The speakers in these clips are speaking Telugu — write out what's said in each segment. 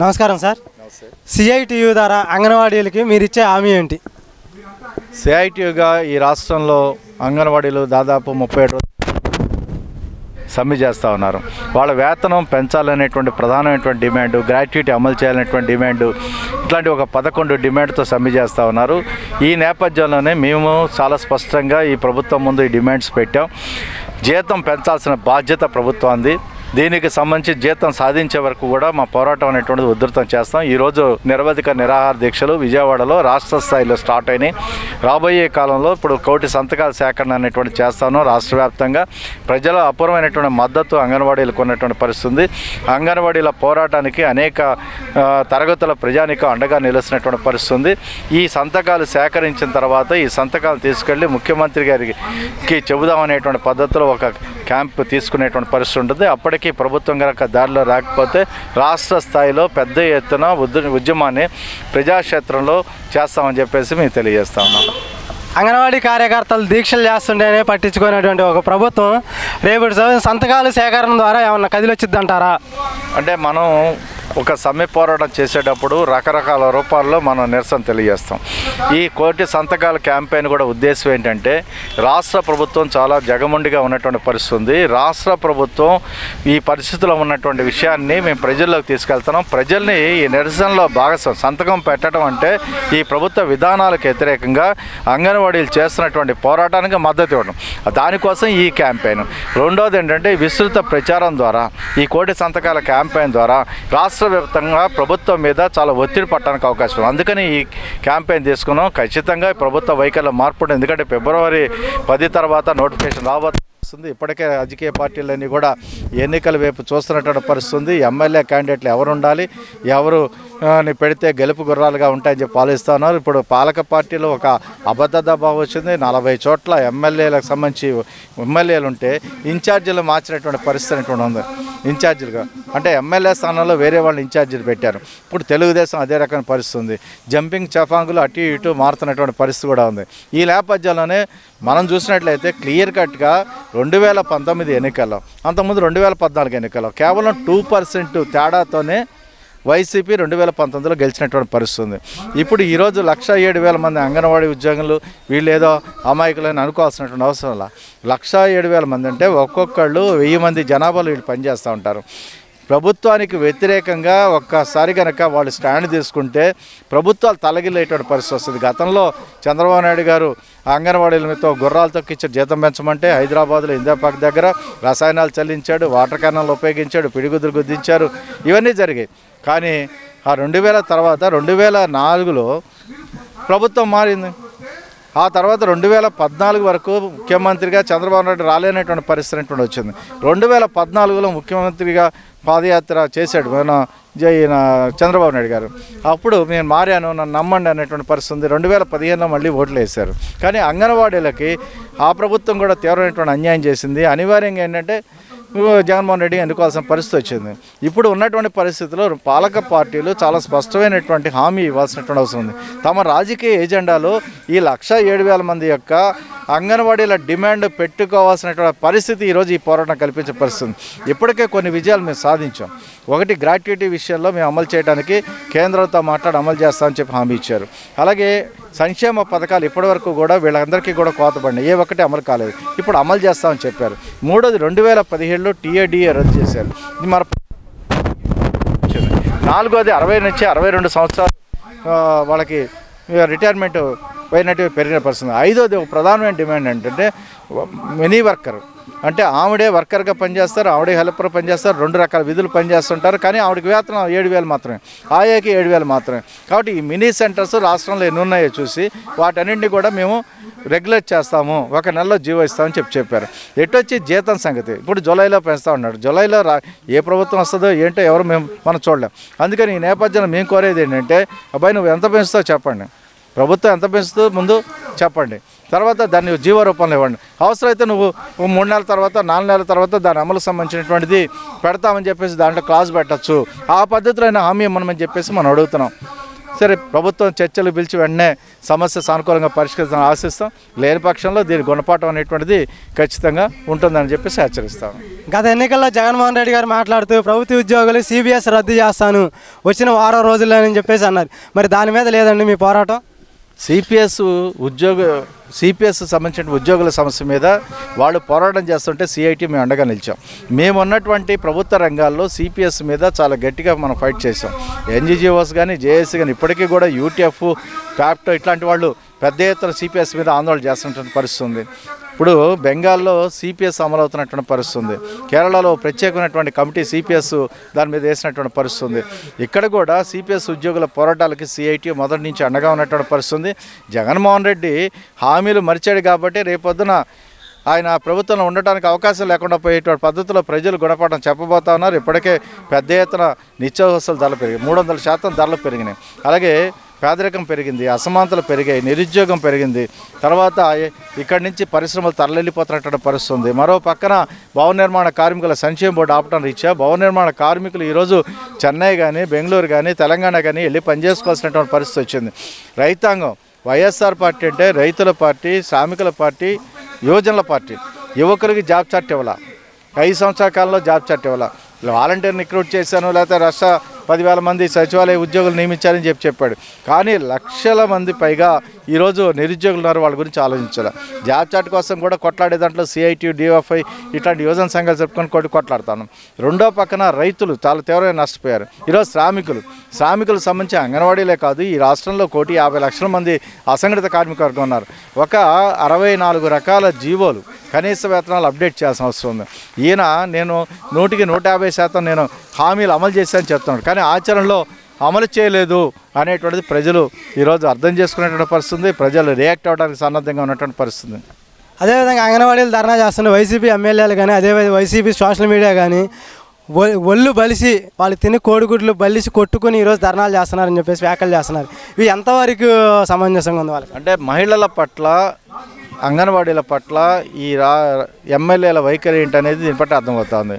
నమస్కారం సార్. సిఐటియు ద్వారా అంగన్వాడీలకి మీరు ఇచ్చే హామీ ఏంటి? సిఐటియుగా ఈ రాష్ట్రంలో అంగన్వాడీలు దాదాపు ముప్పై ఏడు సమ్మె చేస్తూ ఉన్నారు. వాళ్ళ వేతనం పెంచాలనేటువంటి ప్రధానమైనటువంటి డిమాండ్ గ్రాట్యుటీ అమలు చేయాలనేటువంటి డిమాండ్ ఇట్లాంటి ఒక పదకొండు డిమాండ్తో సమ్మె చేస్తూ ఉన్నారు. ఈ నేపథ్యంలోనే మేము చాలా స్పష్టంగా ఈ ప్రభుత్వం ముందు ఈ డిమాండ్స్ పెట్టాం. జీతం పెంచాల్సిన బాధ్యత ప్రభుత్వాన్ని దీనికి సంబంధించి జీతం సాధించే వరకు కూడా మా పోరాటం అనేటువంటిది ఉధృతం చేస్తాం. ఈరోజు నిరవధిక నిరాహార దీక్షలు విజయవాడలో రాష్ట్ర స్థాయిలో స్టార్ట్ అయినాయి. రాబోయే కాలంలో ఇప్పుడు కోటి సంతకాల సేకరణ అనేటువంటి చేస్తాను రాష్ట్ర వ్యాప్తంగా. ప్రజల అపూర్వమైనటువంటి మద్దతు అంగన్వాడీలకు ఉన్నటువంటి పరిస్థితి ఉంది అంగన్వాడీల పోరాటానికి అనేక తరగతుల ప్రజానికి అండగా నిలుస్తున్నటువంటి పరిస్థితి ఉంది ఈ సంతకాలు సేకరించిన తర్వాత ఈ సంతకాలు తీసుకెళ్ళి ముఖ్యమంత్రి గారికి చెబుదామనేటువంటి పద్ధతిలో ఒక క్యాంప్ తీసుకునేటువంటి పరిస్థితి ఉంటుంది. అప్పటికి ప్రభుత్వం కనుక దారిలో రాకపోతే రాష్ట్ర స్థాయిలో పెద్ద ఎత్తున ఉద్య ఉద్యమాన్ని ప్రజాక్షేత్రంలో చేస్తామని చెప్పేసి మేము తెలియజేస్తా ఉన్నాం. అంగన్వాడీ కార్యకర్తలు దీక్షలు చేస్తుంటేనే పట్టించుకునేటువంటి ఒక ప్రభుత్వం రేపు సంతకాలు సేకరణ ద్వారా ఏమన్నా కదిలొచ్చిద్ది అంటారా అంటే మనం ఒక సమ్మె పోరాటం చేసేటప్పుడు రకరకాల రూపాల్లో మనం నిరసన తెలియజేస్తాం. ఈ కోటి సంతకాల క్యాంపెయిన్ కూడా ఉద్దేశం ఏంటంటే రాష్ట్ర ప్రభుత్వం చాలా జగముండిగా ఉన్నటువంటి పరిస్థితి ఉంది. రాష్ట్ర ప్రభుత్వం ఈ పరిస్థితిలో ఉన్నటువంటి విషయాన్ని మేము ప్రజల్లోకి తీసుకెళ్తున్నాం. ప్రజల్ని ఈ నిరసనలో భాగస్వామి సంతకం పెట్టడం అంటే ఈ ప్రభుత్వ విధానాలకు వ్యతిరేకంగా అంగన్వాడీలు చేస్తున్నటువంటి పోరాటానికి మద్దతు ఇవ్వడం. దానికోసం ఈ క్యాంపెయిన్. రెండోది ఏంటంటే విస్తృత ప్రచారం ద్వారా ఈ కోటి సంతకాల క్యాంపెయిన్ ద్వారా రాష్ట్ర వ్యాప్తంగా ప్రభుత్వం మీద చాలా ఒత్తిడి పట్టడానికి అవకాశం ఉంది. అందుకని ఈ క్యాంపెయిన్ తీసుకున్నాం. ఖచ్చితంగా ప్రభుత్వ వైఖరిలో మార్పు ఎందుకంటే ఫిబ్రవరి పది తర్వాత నోటిఫికేషన్ రాబోతుంది వస్తుంది ఇప్పటికే రాజకీయ పార్టీలన్నీ కూడా ఎన్నికల వైపు చూస్తున్నటువంటి పరిస్థితి ఉంది ఎమ్మెల్యే క్యాండిడేట్లు ఎవరు ఉండాలి ఎవరు ని పెడితే గెలుపు గుర్రాలుగా ఉంటాయని చెప్పి ఆలోచిస్తూ ఉన్నారు. ఇప్పుడు పాలక పార్టీలో ఒక అబద్ధత భావం వచ్చింది. నలభై చోట్ల ఎమ్మెల్యేలకు సంబంధించి ఎమ్మెల్యేలు ఉంటే ఇన్ఛార్జీలు మార్చినటువంటి పరిస్థితి అనేటువంటి ఉంది. ఇన్ఛార్జీలుగా. అంటే ఎమ్మెల్యే స్థానంలో వేరే వాళ్ళు ఇన్ఛార్జీలు పెట్టారు. ఇప్పుడు తెలుగుదేశం అదే రకమైన పరిస్థితి ఉంది. జంపింగ్ చఫాంగులు అటు ఇటు మారుతున్నటువంటి పరిస్థితి కూడా ఉంది. ఈ నేపథ్యంలోనే మనం చూసినట్లయితే క్లియర్ కట్గా రెండు వేల పంతొమ్మిది ఎన్నికల్లో అంతకుముందు రెండు వేల పద్నాలుగు ఎన్నికల్లో కేవలం టూ పర్సెంట్ తేడాతోనే వైసీపీ రెండు వేల పంతొమ్మిదిలో గెలిచినటువంటి పరిస్థితి ఉంది. ఇప్పుడు ఈరోజు లక్ష ఏడు వేల మంది అంగన్వాడీ ఉద్యోగులు వీళ్ళు ఏదో అమాయకులని అనుకోవాల్సినటువంటి అవసరం లా లక్ష ఏడు వేల మంది అంటే ఒక్కొక్కళ్ళు వెయ్యి మంది జనాభాలో వీళ్ళు పనిచేస్తూ ఉంటారు. ప్రభుత్వానికి వ్యతిరేకంగా ఒక్కసారి కనుక వాళ్ళు స్టాండ్ తీసుకుంటే ప్రభుత్వాలు తలగిల్లేటువంటి పరిస్థితి వస్తుంది. గతంలో చంద్రబాబు నాయుడు గారు అంగన్వాడీలతో గుర్రాలతో ఇచ్చిన జీతం పెంచమంటే హైదరాబాద్లో ఇందాపాక్ దగ్గర రసాయనాలు చల్లించాడు వాటర్ క్యానల్ ఉపయోగించాడు పిడిగుద్దులు గుద్దించారు. ఇవన్నీ జరిగాయి. కానీ ఆ రెండు వేల తర్వాత రెండు వేల నాలుగులో ప్రభుత్వం మారింది. ఆ తర్వాత రెండు వేల పద్నాలుగు వరకు ముఖ్యమంత్రిగా చంద్రబాబు నాయుడు రాలేనటువంటి పరిస్థితి అనేటువంటి వచ్చింది. రెండు వేల పద్నాలుగులో ముఖ్యమంత్రిగా పాదయాత్ర చేశాడు మన జై నా చంద్రబాబు నాయుడు గారు. అప్పుడు నేను మారాను నన్ను నమ్మండి అనేటువంటి పరిస్థితి ఉంది. రెండు వేల పదిహేనులో మళ్ళీ ఓట్లు వేశారు. కానీ అంగన్వాడీలకి ఆ ప్రభుత్వం కూడా తీవ్రమైనటువంటి అన్యాయం చేసింది. అనివార్యంగా ఏంటంటే జగన్మోహన్ రెడ్డి ఎన్నుకోవాల్సిన పరిస్థితి వచ్చింది? ఇప్పుడు ఉన్నటువంటి పరిస్థితిలో పాలక పార్టీలు చాలా స్పష్టమైనటువంటి హామీ ఇవ్వాల్సినటువంటి అవసరం ఉంది. తమ రాజకీయ ఎజెండాలో ఈ లక్ష ఏడు వేల మంది యొక్క అంగన్వాడీల డిమాండ్ పెట్టుకోవాల్సినటువంటి పరిస్థితి ఈరోజు ఈ పోరాటం కల్పించే పరిస్థితి ఇప్పటికే కొన్ని విజయాలు మేము సాధించాం. ఒకటి గ్రాట్యుటీ విషయంలో మేము అమలు చేయడానికి కేంద్రంతో మాట్లాడి అమలు చేస్తామని చెప్పి హామీ ఇచ్చారు. అలాగే సంక్షేమ పథకాలు ఇప్పటివరకు కూడా వీళ్ళందరికీ కూడా కోతపడినాయి ఏ ఒక్కటి అమలు కాలేదు. ఇప్పుడు అమలు చేస్తామని చెప్పారు. మూడోది రెండు వేల పదిహేడులో టీఏడిఏ రద్దు చేశారు. ఇది మన నాలుగోది అరవై నుంచి అరవై రెండు సంవత్సరాలు వాళ్ళకి రిటైర్మెంట్ పోయినట్టు పెరిగిన పరిస్థితి. ఐదోది ఒక ప్రధానమైన డిమాండ్ ఏంటంటే మినీ వర్కర్. అంటే ఆవిడే వర్కర్గా పనిచేస్తారు ఆవిడే హెల్పర్ పనిచేస్తారు రెండు రకాల విధులు పనిచేస్తుంటారు. కానీ ఆవిడకి వేతనం ఏడు వేలు మాత్రమే. ఆయాకి ఏడు వేలు మాత్రమే. కాబట్టి ఈ మినీ సెంటర్స్ రాష్ట్రంలో ఎన్ని ఉన్నాయో చూసి వాటన్నింటినీ కూడా మేము రెగ్యులేట్ చేస్తాము. ఒక నెలలో జీవో ఇస్తామని చెప్పి చెప్పారు. ఎటొచ్చి జీతం సంగతి? ఇప్పుడు జూలైలో పెంచుతా ఉన్నాడు. జూలైలో రా ఏ ప్రభుత్వం వస్తుందో ఏంటో ఎవరు మేము మనం చూడలేం. అందుకని ఈ నేపథ్యంలో మేము కోరేది ఏంటంటే అబ్బాయి నువ్వు ఎంత పెంచుతావు చెప్పండి. ప్రభుత్వం ఎంత పెంచుతుందో ముందు చెప్పండి. తర్వాత దాన్ని జీవరూపంలో ఇవ్వండి. అవసరమైతే నువ్వు మూడు నెలల తర్వాత నాలుగు నెలల తర్వాత దాని అమలు సంబంధించినటువంటిది పెడతామని చెప్పేసి దాంట్లో క్లాజ్ పెట్టచ్చు. ఆ పద్ధతిలో అయినా హామీ ఇవ్వమని చెప్పేసి మనం అడుగుతున్నాం. సరే ప్రభుత్వం చర్చలు పిలిచి వెంటనే సమస్య సానుకూలంగా పరిష్కరిస్తామని ఆశిస్తాం. లేని పక్షంలో దీని గుణపాఠం అనేటువంటిది ఖచ్చితంగా ఉంటుందని చెప్పేసి హెచ్చరిస్తాం. గత ఎన్నికల్లో జగన్మోహన్ రెడ్డి గారు మాట్లాడుతూ ప్రభుత్వ ఉద్యోగులు సిబిఎస్ రద్దు చేస్తాను. వచ్చిన వారం రోజుల్లోనని చెప్పేసి అన్నారు. మరి దాని మీద లేదండి మీ పోరాటం? సిపిఎస్ ఉద్యోగ సిపిఎస్ సంబంధించిన ఉద్యోగుల సమస్య మీద వాళ్ళు పోరాటం చేస్తుంటే సిఐటి మేము అండగా నిలిచాం. మేము ఉన్నటువంటి ప్రభుత్వ రంగాల్లో సిపిఎస్ మీద చాలా గట్టిగా మనం ఫైట్ చేసాం ఎన్జిజిఓస్ కానీ జేఏసీ కానీ ఇప్పటికీ కూడా యూటీఎఫ్ ప్యాప్టో ఇట్లాంటి వాళ్ళు పెద్ద ఎత్తున సిపిఎస్ మీద ఆందోళన చేస్తున్నటువంటి పరిస్థితి ఉంది. ఇప్పుడు బెంగాల్లో సిపిఎస్ అమలవుతున్నటువంటి పరిస్థితి ఉంది కేరళలో ప్రత్యేకమైనటువంటి కమిటీ సిపిఎస్ దాని మీద వేసినటువంటి పరిస్థితి ఉంది ఇక్కడ కూడా సిపిఎస్ ఉద్యోగుల పోరాటాలకి సిఐటి మొదటి నుంచి అండగా ఉన్నటువంటి పరిస్థితి ఉంది జగన్మోహన్ రెడ్డి హామీలు మరిచాడు కాబట్టి రేపొద్దున ఆయన ప్రభుత్వంలో ఉండటానికి అవకాశం లేకుండా పోయేటువంటి పద్ధతిలో ప్రజలు గుణపాఠం చెప్పబోతా ఉన్నారు. ఇప్పటికే పెద్ద ఎత్తున నిత్యావసరాల ధరలు పెరిగాయి. మూడు వందల శాతం ధరలు పెరిగినాయి. అలాగే పేదరికం పెరిగింది అసమానతలు పెరిగాయి నిరుద్యోగం పెరిగింది. తర్వాత ఇక్కడి నుంచి పరిశ్రమలు తరలిపోతున్నటువంటి పరిస్థితి ఉంది. మరో పక్కన భవన నిర్మాణ కార్మికుల సంక్షేమ బోర్డు ఆపటం రీత్యా భవన నిర్మాణ కార్మికులు ఈరోజు చెన్నై కానీ బెంగళూరు కానీ తెలంగాణ కానీ వెళ్ళి పనిచేసుకోవాల్సినటువంటి పరిస్థితి వచ్చింది. రైతాంగం వైఎస్ఆర్ పార్టీ అంటే రైతుల పార్టీ శ్రామికుల పార్టీ యువజనుల పార్టీ. యువకులకి జాబ్ చార్ట్ ఇవ్వాల? ఐదు సంవత్సరాల కాలంలో జాబ్ చార్ట్ ఇవ్వాల? వాలంటీర్ని రిక్రూట్ చేశాను లేకపోతే రష్ట పదివేల మంది సచివాలయ ఉద్యోగులు నియమించారని చెప్పి చెప్పాడు. కానీ లక్షల మంది పైగా ఈరోజు నిరుద్యోగులు ఉన్నారు వాళ్ళ గురించి ఆలోచించాలి. జాబ్ చాట్ కోసం కూడా కొట్లాడే దాంట్లో సిఐటి డిఎఫ్ఐ ఇట్లాంటి యువజన సంఘాలు చెప్పుకొని కొట్టి కొట్లాడతాను. రెండో పక్కన రైతులు చాలా తీవ్రంగా నష్టపోయారు. ఈరోజు శ్రామికులు. శ్రామికులకు సంబంధించి అంగన్వాడీలే కాదు ఈ రాష్ట్రంలో కోటి యాభై లక్షల మంది అసంఘటిత కార్మిక వర్గం ఉన్నారు. ఒక అరవై నాలుగు రకాల జీవోలు కనీస వేతనాలు అప్డేట్ చేయాల్సిన అవసరం ఉంది. ఈయన నేను నూటికి నూట యాభై శాతం నేను హామీలు అమలు చేశానని చెప్తున్నాడు. కానీ ఆచరణలో అమలు చేయలేదు అనేటువంటిది ప్రజలు ఈరోజు అర్థం చేసుకునేటువంటి పరిస్థితి ప్రజలు రియాక్ట్ అవ్వడానికి సన్నద్ధంగా ఉన్నటువంటి పరిస్థితి. అదేవిధంగా అంగన్వాడీలు ధర్నా చేస్తున్న వైసీపీ ఎమ్మెల్యేలు కానీ అదే వైసీపీ సోషల్ మీడియా కానీ ఒళ్ళు బలిసి వాళ్ళు తిని కోడిగుడ్లు బలిసి కొట్టుకుని ఈరోజు ధర్నాలు చేస్తున్నారని చెప్పేసి వ్యాఖ్యలు చేస్తున్నారు. ఇవి ఎంతవరకు సమంజసంగా ఉంది వాళ్ళకి? అంటే మహిళల పట్ల అంగన్వాడీల పట్ల ఈ రా ఎమ్మెల్యేల వైఖరి ఏంటనేది దీన్ని బట్టి అర్థమవుతుంది.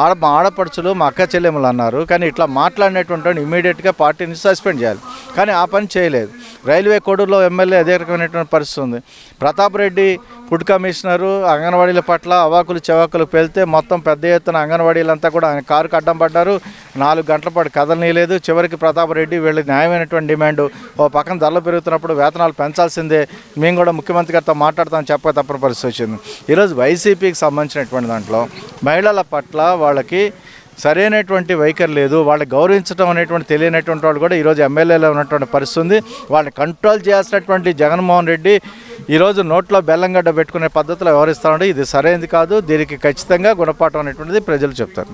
ఆడ మా ఆడపడుచులు మా అక్క చెల్లెములు అన్నారు. కానీ ఇట్లా మాట్లాడినటువంటి ఇమీడియట్గా పార్టీని సస్పెండ్ చేయాలి. కానీ ఆ పని చేయలేదు. రైల్వే కోడూరులో ఎమ్మెల్యే అదే రకమైనటువంటి పరిస్థితి ఉంది. ప్రతాప్ రెడ్డి ఫుడ్ కమిషనరు అంగన్వాడీల పట్ల అవాకులు చెవాకులు పెళ్తే మొత్తం పెద్ద ఎత్తున అంగన్వాడీలంతా కూడా ఆయన కారుకు అడ్డం పడ్డారు. నాలుగు గంటల పాటు కదలనీయలేదు చివరికి ప్రతాప్ రెడ్డి వీళ్ళ న్యాయమైనటువంటి డిమాండ్ ఓ పక్కన ధరలు పెరుగుతున్నప్పుడు వేతనాలు పెంచాల్సిందే. మేము కూడా ముఖ్యమంత్రి గారితో మాట్లాడతాం చెప్పక తప్పని పరిస్థితి వచ్చింది. ఈరోజు వైసీపీకి సంబంధించినటువంటి దాంట్లో మహిళల పట్ల వాళ్ళకి సరైనటువంటి వైఖరి లేదు వాళ్ళని గౌరవించడం అనేటువంటి తెలియనటువంటి వాళ్ళు కూడా ఈరోజు ఎమ్మెల్యేలో ఉన్నటువంటి పరిస్థితి ఉంది. వాళ్ళని కంట్రోల్ చేయాల్సినటువంటి జగన్మోహన్ రెడ్డి ఈరోజు నోట్లో బెల్లంగడ్డ పెట్టుకునే పద్ధతిలో వ్యవహరిస్తామంటే ఇది సరైనది కాదు దీనికి ఖచ్చితంగా గుణపాఠం అనేటువంటిది ప్రజలు చెప్తారు.